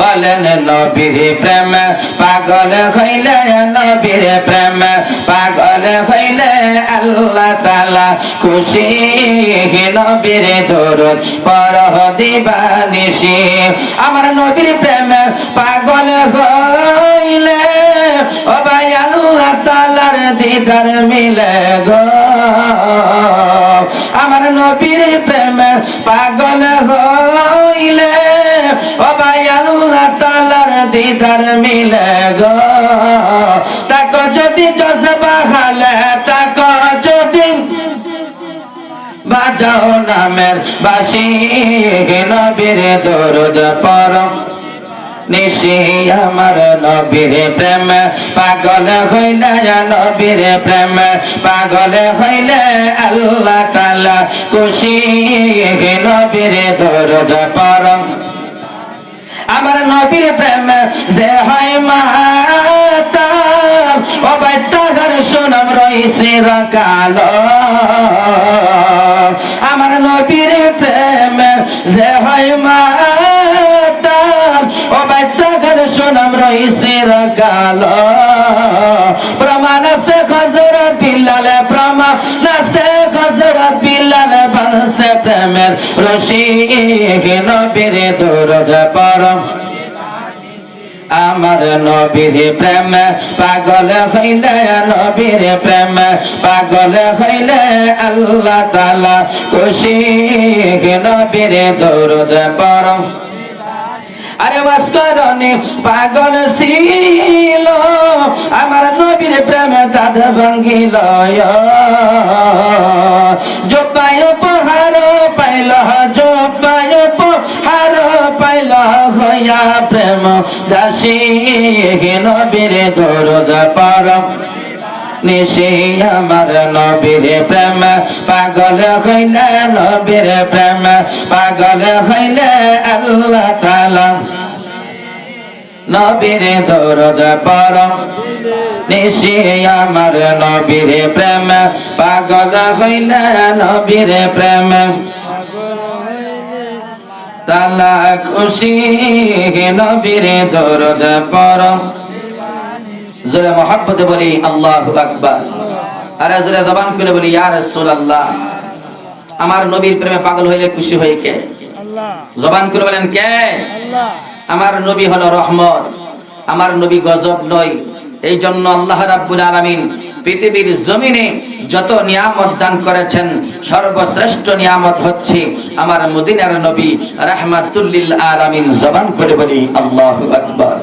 বলেন নবীর প্রেম, পাগল হইলে নবীর প্রেম, পাগল হইলে আল্লাহ তালা খুশি। নবীর দরুদ পরহ দিবানিসি আমার নবীর প্রেম, পাগল হইলে, ও ভাই আল্লাহ তালার দিদার মিলে গো। আমার নবীর প্রেম, পাগল হইলে দিদার মিলে গো, তাক যদি জজবা হালে, তাক যদি বাজাও নামের বাসি, নবীর দরুদ পরম। নিশি আমার নবীর প্রেম, পাগল হইলে নবীর প্রেম, পাগল হইলে আল্লাহ তালা খুশি, নবীর দরুদ পরম। আমার নবীর প্রেম যে হয় মাতা, ও সোনাম রইছে কালো আমার নবীর প্রেম যে হয় মাতা, ও বাইতাগার সোনাম রয়েছে কালো প্রেমের রশি নবীর দৌড় পরম। আমার নবীর প্রেম পাগল হইলে নবীর প্রেম পাগল হইলে আল্লাহ তালা খুশি নবীর দৌড় পরম। আরে ভাস্করণে পাগল ছিল। আমার নবীর প্রেমে দাদ ভাঙ্গিল। হইয়া প্রেম দাসী নবীর দরদ পারম নিশি আমার নবীর প্রেম, পাগল হইলে নবীর প্রেম, পাগল হইলে আল্লাহ তালা নবীর দরদ পরম নিশি আমার নবীর প্রেম, পাগল হইলে নবীর প্রেম। তালা খুশি নবীর দরদ পরম। জোরে মহাব্বতে বলি আল্লাহ আকবার। আরে জোরে জবান করে বলি ইয়া রাসূলুল্লাহ আমার নবীর প্রেমে পাগল হইলে খুশি হই কে? জবান করে বলেন কে? আমার নবী হলো রহমত আমার নবী গজব নয়। এই জন্য আল্লাহ রাব্বুল আলামিন পৃথিবীর জমিনে যত নিয়ামত দান করেছেন, সর্বশ্রেষ্ঠ নিয়ামত হচ্ছে আমার মদিনার নবী রাহমাতুল্লিল আলামিন জবান করে বলি, আল্লাহু আকবার।